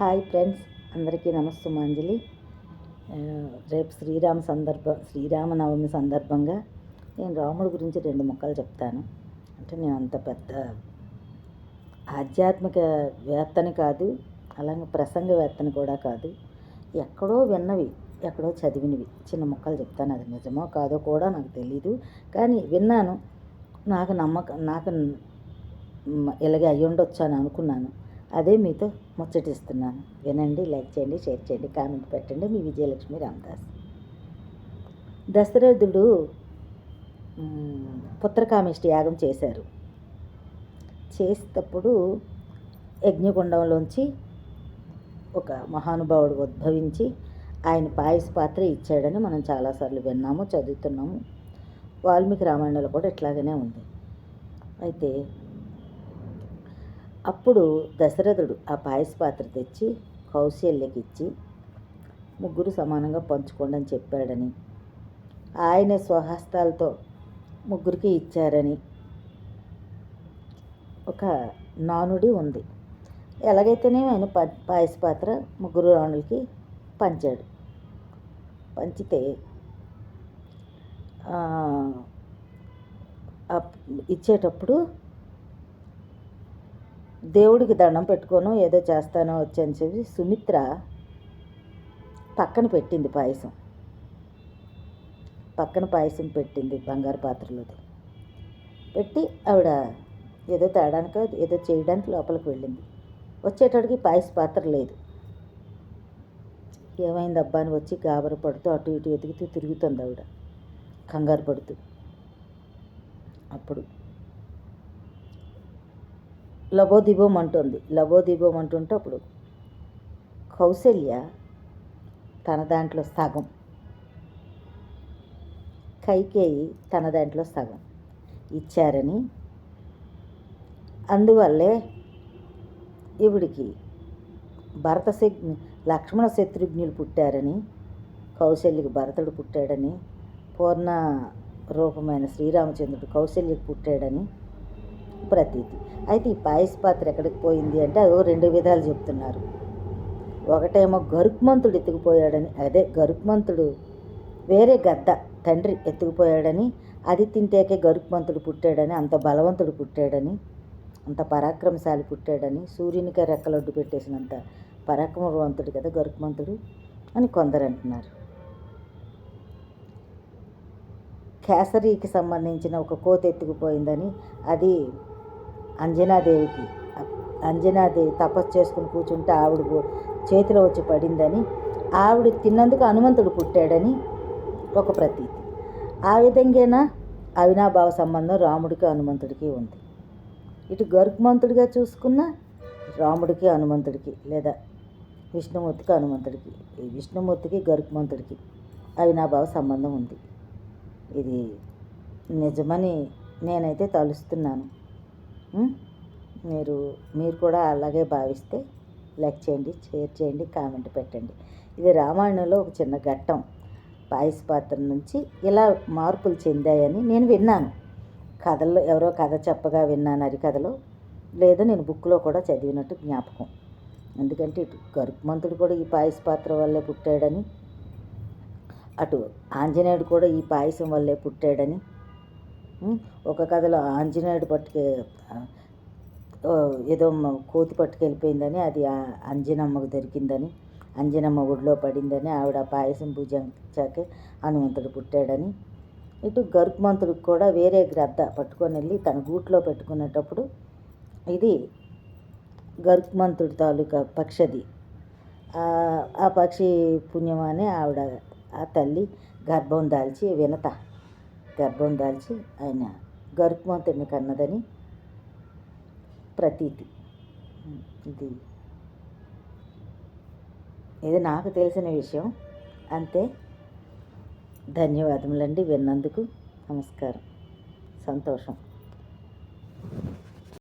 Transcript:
Hi friends అందరికీ నమస్తమాంజలి రేపు శ్రీరామ సందర్భ శ్రీరామనవమి సందర్భంగా నేను రాముడి గురించి రెండు ముక్కలు చెప్తాను. అంటే నేను అంత పెద్ద ఆధ్యాత్మిక వేత్తని కాదు అలాగే ప్రసంగవేత్తని కూడా కాదు. ఎక్కడో విన్నవి ఎక్కడో చదివినవి చిన్న ముక్కలు చెప్తాను. అది నిజమో కాదో కూడా నాకు తెలీదు. కానీ విన్నాను. నాకు నమ్మకం నాకు ఇలాగే అయ్యుండొచ్చు అని అనుకున్నాను. అదే మీతో ముచ్చటిస్తున్నాను. వినండి లైక్ చేయండి షేర్ చేయండి కామెంట్ పెట్టండి. మీ విజయలక్ష్మి రామదాస్. దశరథుడు పుత్రకామిష్టి యాగం చేశారు. చేసేటప్పుడు యజ్ఞగుండంలోంచి ఒక మహానుభావుడు ఉద్భవించి ఆయన పాయస పాత్ర ఇచ్చాడని మనం చాలాసార్లు విన్నాము చదువుతున్నాము. వాల్మీకి రామాయణంలో కూడా ఇట్లాగనే ఉంది. అయితే అప్పుడు దశరథుడు ఆ పాయస పాత్ర తెచ్చి కౌశల్యకి ఇచ్చి ముగ్గురు సమానంగా పంచుకోండి అని చెప్పాడని. ఆయన స్వహస్తాలతో ముగ్గురికి ఇచ్చారని ఒక నానుడి ఉంది. ఎలాగైతేనే ఆయన ప పాయస పాత్ర ముగ్గురు రాణులకి పంచాడు. పంచితే ఇచ్చేటప్పుడు దేవుడికి దండం పెట్టుకోను ఏదో చేస్తానో వచ్చని చెప్పి సుమిత్ర పక్కన పెట్టింది పాయసం. పక్కన పాయసం పెట్టింది బంగారు పాత్రలోది. పెట్టి ఆవిడ ఏదో తేడానికో ఏదో చేయడానికి లోపలికి వెళ్ళింది. వచ్చేటడికి పాయస పాత్ర లేదు. ఏమైంది అబ్బా అని వచ్చి గాబర పడుతూ అటు ఇటు ఎదుగుతూ తిరుగుతుంది ఆవిడ. కంగారు పడుతూ. అప్పుడు లబోదిబోం అంటుంది లబోదిబోం అంటుంటే అప్పుడు కౌశల్య తన దాంట్లో సగం. కైకేయి తన దాంట్లో సగం ఇచ్చారని. అందువల్లే ఇవిడికి భరత లక్ష్మణ శత్రుఘ్నులు పుట్టారని కౌశల్యకి భరతుడు పుట్టాడని పూర్ణ రూపమైన శ్రీరామచంద్రుడు కౌశల్యకి పుట్టాడని ప్రతీతి. అయితే ఈ పాయస పాత్ర ఎక్కడికి పోయింది అంటే అదో రెండు విధాలు చెప్తున్నారు. ఒకటేమో గరుక్మంతుడు ఎత్తుకుపోయాడని అదే గరుక్మంతుడు వేరే గద్ద తండ్రి ఎత్తుకుపోయాడని అది తింటేకే గరుక్మంతుడు పుట్టాడని అంత బలవంతుడు పుట్టాడని అంత పరాక్రమశాలి పుట్టాడని సూర్యునికే రెక్కలొడ్డు పెట్టేసినంత పరాక్రమవంతుడు కదా గరుక్మంతుడు అని కొందరు అంటున్నారు. కేసరికి సంబంధించిన ఒక కోత ఎత్తుకుపోయిందని అది అంజనాదేవికి అంజనాదేవి తపస్సు చేసుకుని కూర్చుంటే ఆవిడ చేతిలో వచ్చి పడిందని ఆవిడ తిన్నందుకు హనుమంతుడు పుట్టాడని ఒక ప్రతీతి. ఆ విధంగానా? అవినాభావ సంబంధం రాముడికి హనుమంతుడికి ఉంది. ఇటు గరుక్మంతుడిగా చూసుకున్న రాముడికి హనుమంతుడికి లేదా విష్ణుమూర్తికి హనుమంతుడికి ఈ విష్ణుమూర్తికి గరుక్మంతుడికి అవినాభావ సంబంధం ఉంది. ఇది నిజమని నేనైతే తలుస్తున్నాను. మీరు మీరు కూడా అలాగే భావిస్తే లైక్ చేయండి షేర్ చేయండి కామెంట్ పెట్టండి. ఇది రామాయణంలో ఒక చిన్న ఘట్టం. పాయస పాత్ర నుంచి ఇలా మార్పులు చెందాయని నేను విన్నాను. కథల్లో ఎవరో కథ చెప్పగా విన్నాను అది కథలో లేదా నేను బుక్లో కూడా చదివినట్టు జ్ఞాపకం. ఎందుకంటే ఇటు గరుక్మంతుడు కూడా ఈ పాయస పాత్ర వల్లే పుట్టాడని అటు ఆంజనేయుడు కూడా ఈ పాయసం వల్లే పుట్టాడని ఒక కథలో ఆంజనేయుడు పట్టుకే ఏదో కోతి పట్టుకెళ్ళిపోయిందని అది అంజనమ్మకు దొరికిందని అంజనమ్మ ఒడిలో పడిందని ఆవిడ పాయసం పూజించాకే హనుమంతుడు పుట్టాడని. ఇటు గరుక్మంతుడికి కూడా వేరే గ్రద్ద పట్టుకొని వెళ్ళి తన గూట్లో పెట్టుకునేటప్పుడు ఇది గరుక్మంతుడి తాలూకా పక్షది. ఆ పక్షి పుణ్యమని ఆవిడ ఆ తల్లి గర్భం దాల్చి వినత. గర్భం దాల్చి ఆయన గరుక్మంతుడిని కన్నదని ప్రతీతి. ఇది ఇది నాకు తెలిసిన విషయం. అంతే. ధన్యవాదములండి. విన్నందుకు నమస్కారం. సంతోషం.